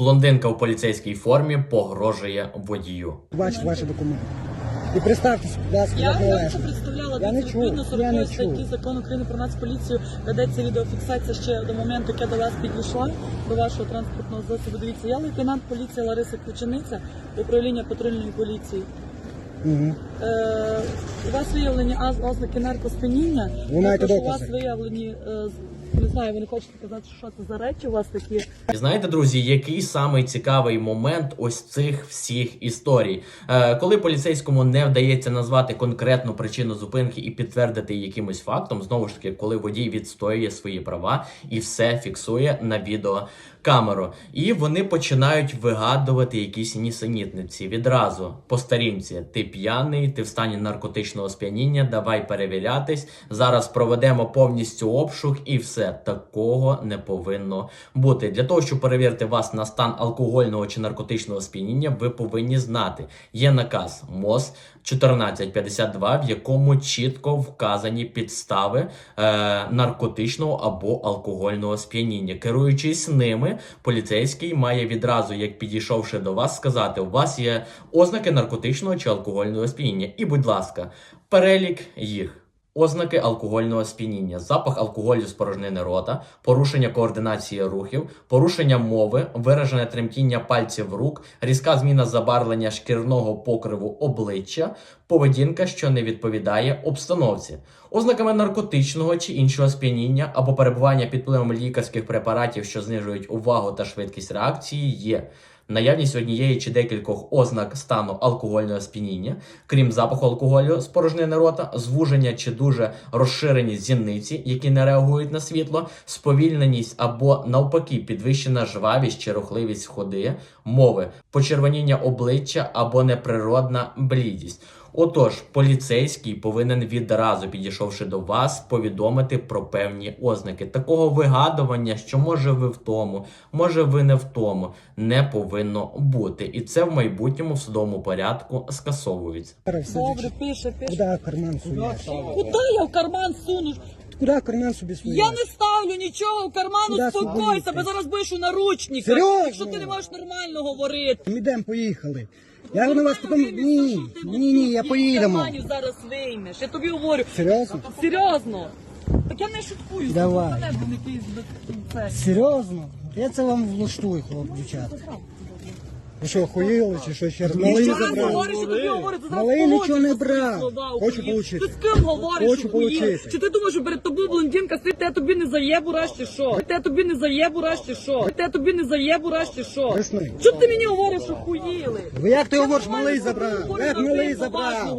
Блондинка в поліцейській формі погрожує водію. Бачить ваші документи. І представтеся, будь ласка, Я як належить. представляла Я не чув, відповідно я не 40 чув. статті закону України про нацполіцію ведеться відеофіксація ще до моменту, як я до вас підійшла до вашого транспортного засобу. Дивіться, я лейтенант поліції Лариса Ключениця, управління патрульної поліції. Угу. Е, у вас виявлені аз- ознаки наркосп'яніння. Ви маєте Також У докази? вас виявлені, е, з- не знаю, ви не хочете казати, що це за речі у вас такі. Знаєте, друзі, який самий цікавий момент ось цих всіх історій, е, коли поліцейському не вдається назвати конкретну причину зупинки і підтвердити якимось фактом, знову ж таки, коли водій відстоює свої права і все фіксує на відеокамеру. І вони починають вигадувати якісь нісенітниці відразу по старінці. Ти п'яний, ти в стані наркотичного сп'яніння, давай перевірятись. Зараз проведемо повністю обшук і все такого не повинно бути. Для того, щоб перевірити вас на стан алкогольного чи наркотичного сп'яніння, ви повинні знати. Є наказ МОЗ 1452, в якому чітко вказані підстави е, наркотичного або алкогольного сп'яніння. Керуючись ними, поліцейський має відразу, як підійшовши до вас, сказати: у вас є ознаки наркотичного чи алкогольного сп'яніння. І, будь ласка, перелік їх. Ознаки алкогольного сп'яніння, запах алкоголю з порожнини рота, порушення координації рухів, порушення мови, виражене тремтіння пальців рук, різка зміна забарвлення шкірного покриву обличчя, поведінка, що не відповідає обстановці. Ознаками наркотичного чи іншого сп'яніння або перебування під впливом лікарських препаратів, що знижують увагу та швидкість реакції, є наявність однієї чи декількох ознак стану алкогольного сп'яніння, крім запаху алкоголю з порожнини рота, звуження чи дуже розширені зіниці, які не реагують на світло, сповільненість або навпаки підвищена жвавість чи рухливість ходи, мови, почервоніння обличчя або неприродна блідість. Отож, поліцейський повинен відразу, підійшовши до вас, повідомити про певні ознаки. Такого вигадування, що може ви в тому, може ви не в тому, не повинно бути. І це в майбутньому в судовому порядку скасовується. Добре, пише, пише. Куди карман суєш? Я в карман суну? Куди карман собі суєш? Я не ставлю нічого в карман, успокойся, бо зараз будеш у наручниках. Серйозно? Якщо ти не можеш нормально говорити. Ми йдемо, поїхали. Я на вас потім... Ні, ні, ні, я поїдемо. карманів зараз виймеш. Я тобі говорю. Серйозно? Серйозно. Так я не шуткую. Давай. Серйозно? Я це вам влаштую, хлоп, дівчата. Ви що, охуєли чи що ще раз? Малий не забрав. говориш, що тобі говорять, ти зараз Малий получиш нічого не за свої брав. слова Хочу українські. получити. Ти з ким говориш? Хочу получити. Чи ти думаєш, що перед тобою блондинка стоїть, те тобі не заєбу раз чи що? Те тобі не заєбу раз чи що? Те тобі не заєбу раз чи що? Весни. Що ти мені говориш, що хуїли? Ви як ти говориш, малий забрав? Як малий забрав?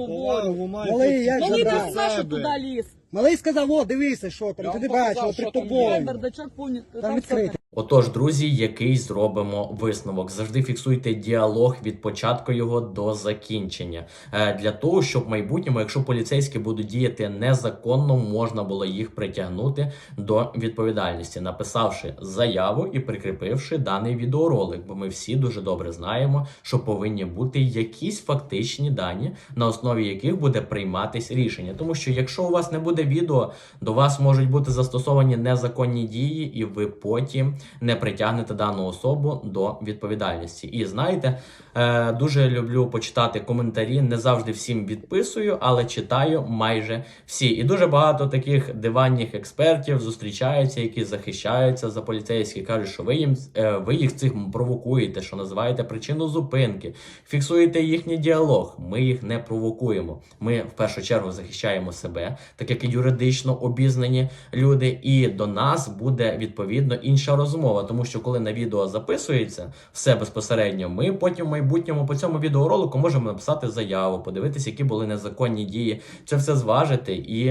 Малий як Мені ти забрав? все, що туди ліз. Малий сказав, о, дивися, що там, ти не бачила, перед тобою. бардачок. Там відкритий. Отож, друзі, який зробимо висновок? Завжди фіксуйте діалог від початку його до закінчення. Е, Для того, щоб в майбутньому, якщо поліцейські будуть діяти незаконно, можна було їх притягнути до відповідальності, написавши заяву і прикріпивши даний відеоролик. Бо ми всі дуже добре знаємо, що повинні бути якісь фактичні дані, на основі яких буде прийматись рішення. Тому що якщо у вас не буде відео, до вас можуть бути застосовані незаконні дії, і ви потім не притягнете дану особу до відповідальності. І знаєте, е, дуже люблю почитати коментарі. Не завжди всім відписую, але читаю майже всі. І дуже багато таких диванних експертів зустрічаються, які захищаються за поліцейські, кажуть, що ви їм е, ви їх цих провокуєте, що називаєте причину зупинки, фіксуєте їхній діалог. Ми їх не провокуємо. Ми в першу чергу захищаємо себе, так як і юридично обізнані люди, і до нас буде відповідно інша розмова, тому що коли на відео записується все безпосередньо, ми потім в майбутньому по цьому відеоролику можемо написати заяву, подивитися, які були незаконні дії, це все зважити і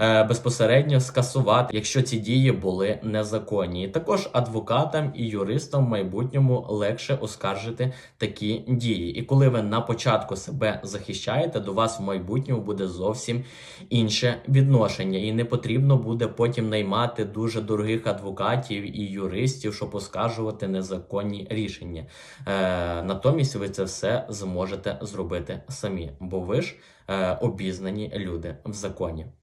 е, безпосередньо скасувати, якщо ці дії були незаконні. І також адвокатам і юристам в майбутньому легше оскаржити такі дії. І коли ви на початку себе захищаєте, до вас в майбутньому буде зовсім інше відношення, і не потрібно буде потім наймати дуже дорогих адвокатів і юристів, щоб оскаржувати незаконні рішення. Е, натомість ви це все зможете зробити самі, бо ви ж е, обізнані люди в законі.